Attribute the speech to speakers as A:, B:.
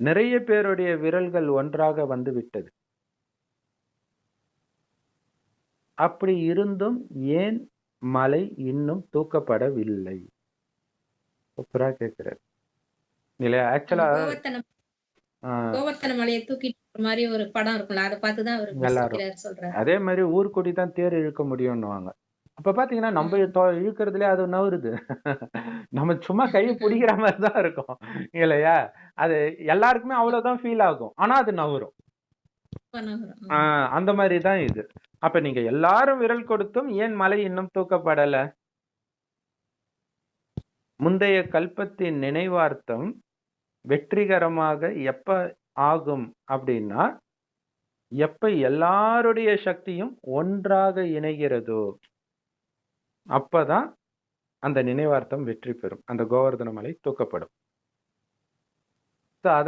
A: நிறைய பேருடைய விரல்கள் ஒன்றாக வந்து விட்டது. அப்படி இருந்தும் ஏன் மலை இன்னும் தூக்கப்படவில்லை? சூப்பரா கேக்குறாரு. இல்லையா? ஆக்சுவலா
B: அதே
A: மாதிரி ஊர்க்குடி தான் தேர் இழுக்க முடியும்னுவாங்க. அப்ப பாத்தீங்கன்னா நம்ம இழுக்கிறதுலயே அது நவருது நம்ம சும்மா கையை பிடிக்கிற மாதிரி தான் இருக்கும். இல்லையா? அது எல்லாருக்குமே அவ்வளவுதான் ஃபீல் ஆகும். ஆனா அது நவரும். ஆஹ் அந்த மாதிரி தான் இது. அப்ப நீங்க எல்லாரும் விரல் கொடுத்தும் ஏன் மலை இன்னும் தூக்கப்படல? முந்தைய கல்பத்தின் நினைவார்த்தம் வெற்றிகரமாக எப்ப ஆகும் அப்படின்னா எப்ப எல்லாருடைய சக்தியும் ஒன்றாக இணைகிறதோ அப்பதான் அந்த நினைவார்த்தம் வெற்றி பெறும். அந்த கோவர்தன மலை தூக்கப்படும். So, அத